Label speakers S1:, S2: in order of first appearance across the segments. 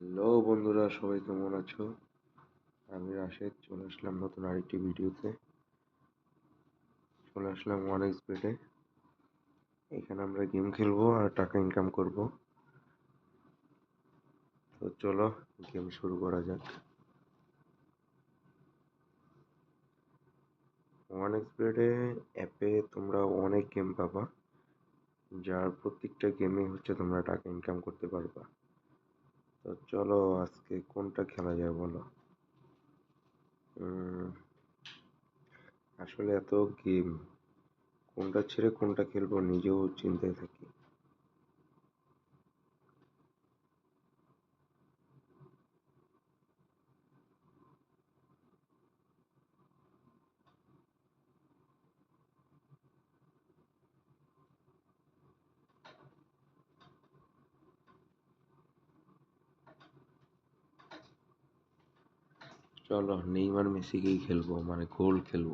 S1: Hello বন্ধুরা, সবাই কেমন আছো? আমি রাশেদ, চলে আসলাম নতুন আরেকটি ভিডিওতে। চলে আসলাম ওয়ান এক্সপেটে এখানে আমরা গেম খেলব আর টাকা ইনকাম করব। তো চলো গেম শুরু করা যাক। ওয়ান এক্সপেটে অ্যাপে তোমরা অনেক গেম পাবা। যার প্রত্যেকটা গেমে হচ্ছে তোমরা টাকা ইনকাম করতে পারবা। তো চলো আজকে কোনটা খেলা যায় বলো? আসলে এত গেম কোনটা ছেড়ে কোনটা খেলব নিজেও চিন্তায় থাকি। চলো, নেইমার মেসিকেই খেলব মানে গোল খেলব।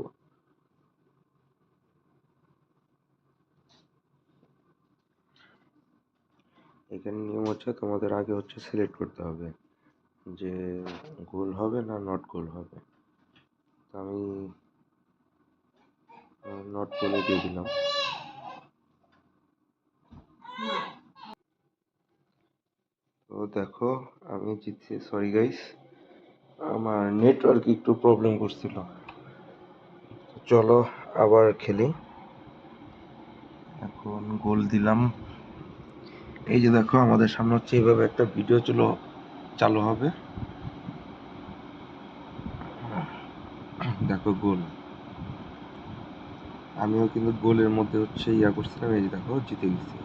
S1: এখানে নিয়ম হচ্ছে, তোমাদের আগে হচ্ছে সিলেক্ট করতে হবে যে গোল হবে না নট গোল হবে। তো আমি নট গোলে দিয়ে দিলাম। তো দেখো, আমি জিতছি সরি গাইস আমার নেটওয়ার্ক একটু প্রবলেম করছিল। চলো আবার খেলি। এখন গোল দিলাম। এই যে দেখো, আমাদের সামনে হচ্ছে এইভাবে একটা ভিডিও চলো, চালু হবে। দেখো গোল আমিও কিন্তু গোলের মধ্যে হচ্ছে ইয়া করছিলাম, এই যে দেখো, জিতে গেছি।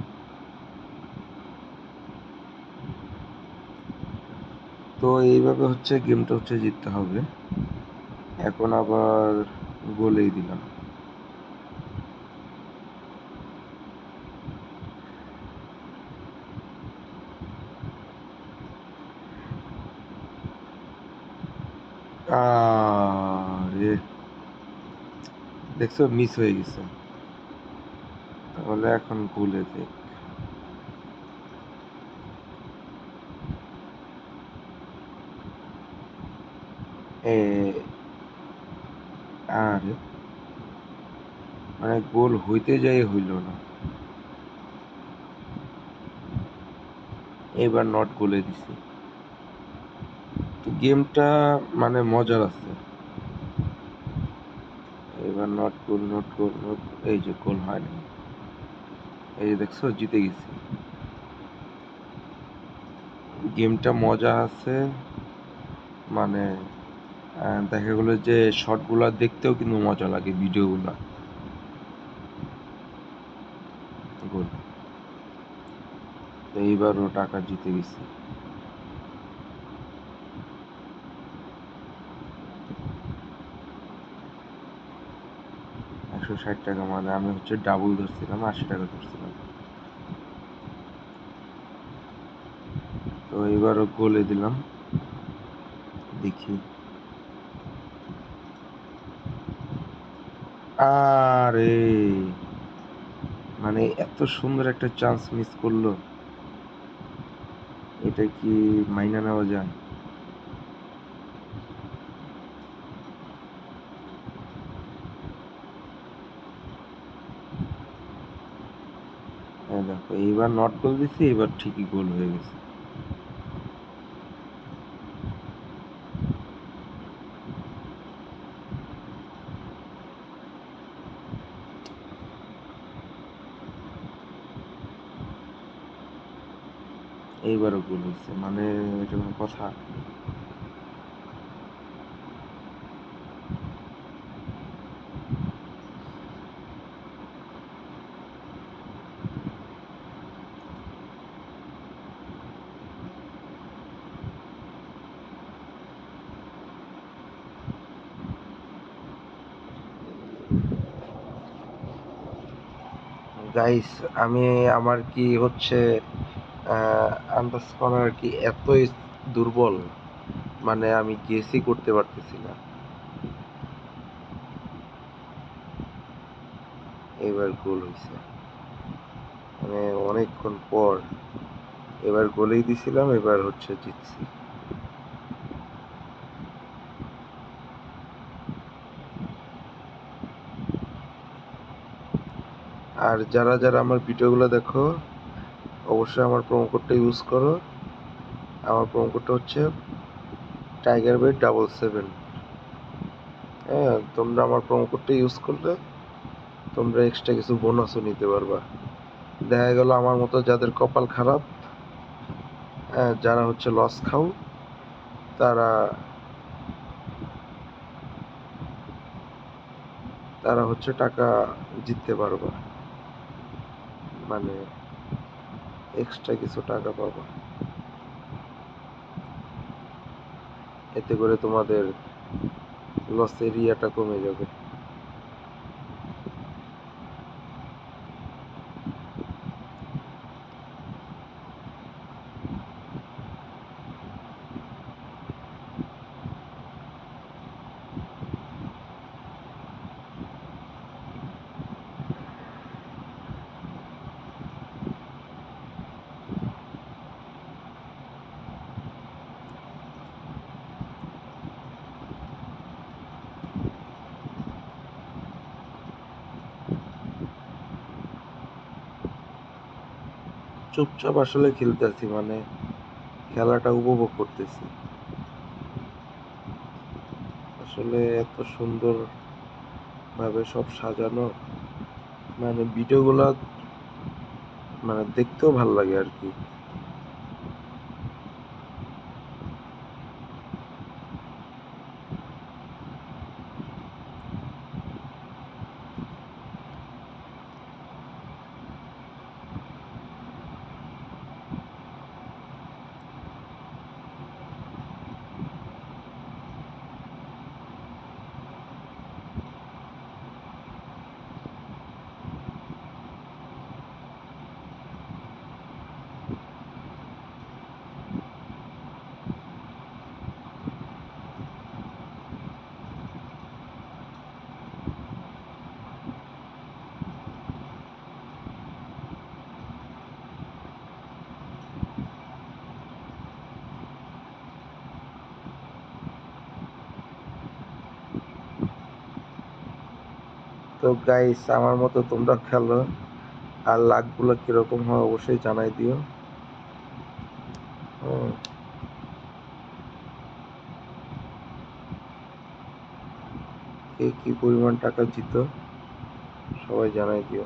S1: তো এইভাবে হচ্ছে গেমটা হচ্ছে জিততে হবে। এখন আবার গোলেই দিলাম। আরে, দেখছ মিস হয়ে গেছে। তাহলে এখন ভুলে দেখ আরে মানে গোল হইতে যাই হইল না। এবার নট গোলে দিছি। তো গেমটা মানে মজার আছে। এবার not goal not goal, not এই যে গোল হয় এই যে দেখছ, জিতে গেছি। গেমটা মজা আছে মানে দেখা গেলো যে শর্টগুলো দেখতেও কিন্তু মজা লাগে, ভিডিওগুলো। গোল এইবারও টাকা জিতে গেছি। একশো ষাট টাকা মানে আমি হচ্ছে ডাবল ধরছিলাম, আশি টাকা ধরছিলাম। তো এবারও গোলে দিলাম। দেখি। আরে মানে এত সুন্দর একটা চান্স মিস করল। এটা কি মাইনা নেওয়া যায়? দেখো, এইবার নট গোল দিছি এবার ঠিকই গোল হয়ে গেছে। এইবারও গোল হয়েছে মানে এটা কোনো কথা। গাইস আমি আমার কি হচ্ছে আন্দাজ করার কি এতই দুর্বল মানে আমি গেসই করতে পারতেছি না। এবার গোল হয়েছে মানে অনেকক্ষণ পর এবার গোলেই দিছিলাম, এবার হচ্ছে জিতছি। আর যারা যারা আমার ভিডিওগুলো দেখো অবশ্যই আমার প্রোমো কোডটা ইউজ করো। আমার প্রোমো কোডটা হচ্ছে টাইগার বেড ডাবল সেভেন হ্যাঁ তোমরা আমার প্রোমো কোডটা ইউজ করলে তোমরা এক্সট্রা কিছু বোনাসও নিতে পারবা। দেখা গেল আমার মতো যাদের কপাল খারাপ হ্যাঁ, যারা হচ্ছে লস খাও তারা তারা হচ্ছে টাকা জিততে পারবা। মানে এক্সট্রা কিছু টাকা পাবা। এতে করে তোমাদের লস এরিয়াটা কমে যাবে। চুপচাপ আসলে খেলতেছি মানে খেলাটা উপভোগ করতেছি। আসলে এত সুন্দর ভাবে সব সাজানো মানে ভিডিওগুলা মানে দেখতেও ভালো লাগে আর কি। তো গাইস আমার মতো তোমরা খেলো, আর লাখগুলো কীরকম হয় অবশ্যই জানাই দিও হুম। কে কি পরিমাণ টাকা জিত, সবাই জানাই দিও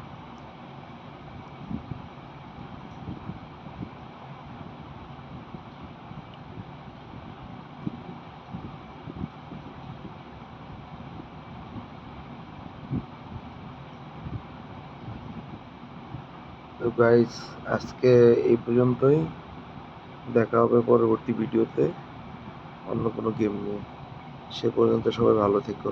S1: তো গাইস আজকে এই পর্যন্তই। দেখা হবে পরবর্তী ভিডিওতে অন্য কোনো গেম নিয়ে। সে পর্যন্ত সবাই ভালো থেকো।